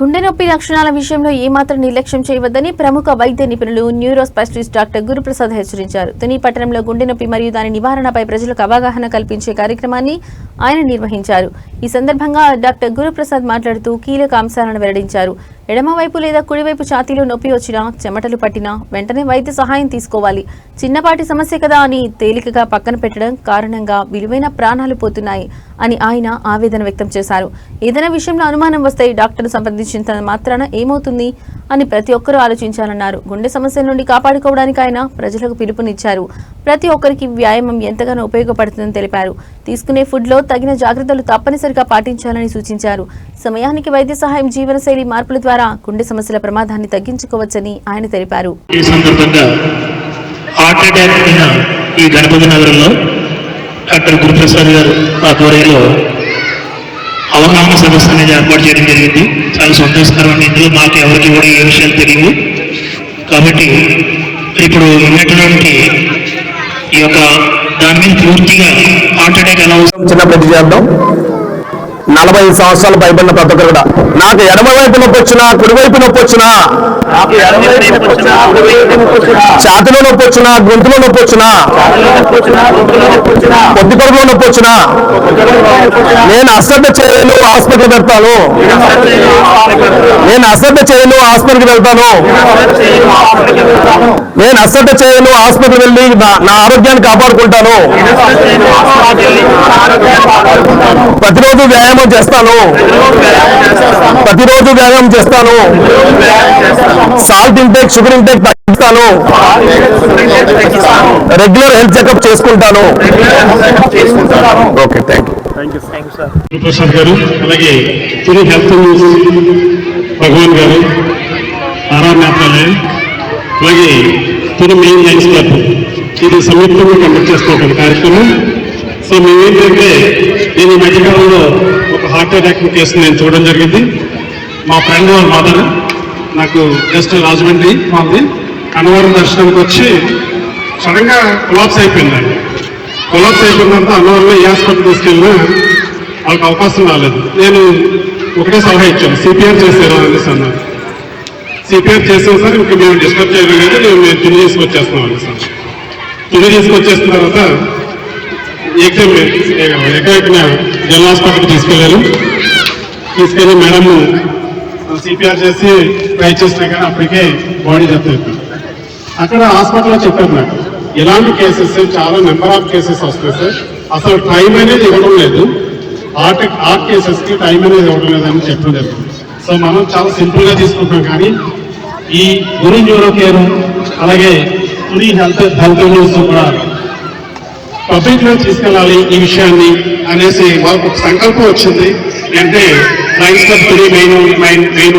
గుండె నొప్పి లక్షణాల విషయంలో ఏమాత్రం నిర్లక్ష్యం చేయవద్దని ప్రముఖ వైద్య నిపుణులు న్యూరో స్పెషలిస్ట్ డాక్టర్ గురుప్రసాద్ హెచ్చరించారు. తుని పట్టణంలో గుండె నొప్పి మరియు దాని నివారణపై ప్రజలకు అవగాహన కల్పించే కార్యక్రమాన్ని ఆయన నిర్వహించారు. ఈ సందర్భంగా డాక్టర్ గురుప్రసాద్ మాట్లాడుతూ కీలక అంశాలను వెల్లడించారు. ఎడమవైపు లేదా కుడివైపు ఛాతీలో నొప్పి వచ్చినా చెమటలు పట్టినా వెంటనే వైద్య సహాయం తీసుకోవాలి. చిన్నపాటి సమస్య కదా అని తేలికగా పక్కన పెట్టడం కారణంగా విలువైన ప్రాణాలు పోతున్నాయి అని ఆయన ఆవేదన వ్యక్తం చేశారు. ఏదైనా విషయంలో అనుమానం వస్తే డాక్టర్ను సంప్రదించిన మాత్రాన ఏమవుతుంది అని ప్రతి ఒక్కరూ ఆలోచించాలన్నారు. గుండె సమస్యల నుండి కాపాడుకోవడానికి ఆయన ప్రజలకు పిలుపునిచ్చారు. ప్రతి ఒక్కరికి వ్యాయామం ఎంతగానో ఉపయోగపడుతుందని తెలిపారు. తీసుకునే ఫుడ్లో తగిన జాగ్రత్తలు తప్పనిసరిగా పాటించాలని సూచించారు. సమయానికి వైద్య సహాయం జీవనశైలి మార్పుల ద్వారా గుండె సమస్యల ప్రమాదాన్ని తగ్గించుకోవచ్చని ఆయన తెలిపారు. ఈ సందర్భంగా హార్ట్ అటాక్ ఈ గణపతి నగరంలో డాక్టర్ గురుప్రసాద్ గారు ఆధ్వర్యంలో అవగాహన సదస్సు అనేది ఏర్పాటు చేయడం జరిగింది. చాలా సంతోషకరమైన ఇందులో మాకు ఎవరికి కూడా ఏ విషయాలు తెలియవు. కాబట్టి ఇప్పుడు ఉన్నటువంటి ఈ యొక్క దాని మీద పూర్తిగా హార్ట్ అటాక్ వస్తుంది చిన్న ప్రతి చేద్దాం. నలభై ఐదు సంవత్సరాలు పైబడిన ప్రతి ఒక్కరు కూడా. నాకు ఎడమ వైపు నొప్పి వచ్చినా కుడి వైపు నొప్పి వచ్చినా. ఛాతిలో నొప్పి వచ్చినా గొంతులో నొప్పి వచ్చినా. పొత్తి కడుపులో నొప్పి వచ్చినా. నేను అశ్రద్ధ చేయను హాస్పిటల్ పెడతాను నేను అశ్రద్ధ చేయను హాస్పిటల్కి వెళ్తాను. నేను అశ్రద్ధ చేయను హాస్పిటల్ వెళ్ళి నా- ఆరోగ్యాన్ని కాపాడుకుంటాను. ప్రతిరోజు వ్యాయామం చేస్తాను. ప్రతిరోజు వ్యాయామం చేస్తాను. సాల్ట్ ఇంటేక్ షుగర్ ఇంటేక్ తగ్గిస్తాను. రెగ్యులర్ హెల్త్ చెకప్ చేసుకుంటాను. Okay thank you Prasad garu అలాగే తిరిగి హెల్త్ న్యూస్ భగవాన్ గారు అలాగే తిరు మెయిన్ లైన్స్ క్లబ్. ఇది సంయుక్తంగా కండక్ట్ చేస్తున్న కార్యక్రమం. సో మేమేంటంటే నేను ఈ మధ్యకాలంలో ఒక హార్ట్ అటాక్ కేసు నేను చూడడం జరిగింది. మా ఫ్రెండ్ వాళ్ళ మదర్ నాకు జస్ట్ రాజమండ్రి మాది. అన్నవరం దర్శనానికి వచ్చి సడన్గా కొలాప్స్ అయిపోయిందండి కొలాప్స్ అయిపోయినంత అన్నవరంలో ఏ హాస్పిటల్ తీసుకెళ్ళినా వాళ్ళకి అవకాశం రాలేదు. నేను ఒకటే సలహా ఇచ్చాను. సిపిఆర్ చేశారు అనేసి అన్నారు. సిపిఆర్ చేసాం సార్ ఇంకా మేము డిస్టర్బ్ చేయడం లేదు మేము మేము తిని తీసుకొచ్చేస్తున్నాం సార్. తిని తీసుకొచ్చేసిన తర్వాత ఎగ్జామ్ ఎక్కడెక్కిన జనరల్ హాస్పిటల్కి తీసుకెళ్ళారు. తీసుకెళ్ళి మేడం సిపిఆర్ చేసి ట్రై చేసినా కానీ అప్పటికే బాడీ డెత్ అయిపోయింది. అక్కడ హాస్పిటల్లో చెప్పారు నాకు ఇలాంటి కేసెస్ చాలా నెంబర్ ఆఫ్ కేసెస్ వస్తాయి సార్. అసలు టైం అనేది ఇవ్వడం లేదు. ఆర్ట్ ఆర్ట్ కేసెస్కి టైం అనేది ఇవ్వడం లేదని చెప్పడం జరిగింది సో మనం చాలా సింపుల్గా తీసుకుంటున్నాం కానీ ఈ గురి న్యూరో కేర్ అలాగే గురి హెల్త్ హెల్త్ న్యూస్ కూడా పబ్లిక్లో తీసుకెళ్ళాలి ఈ విషయాన్ని అనేసి వాళ్ళకు సంకల్పం వచ్చింది. అంటే Lions club main main main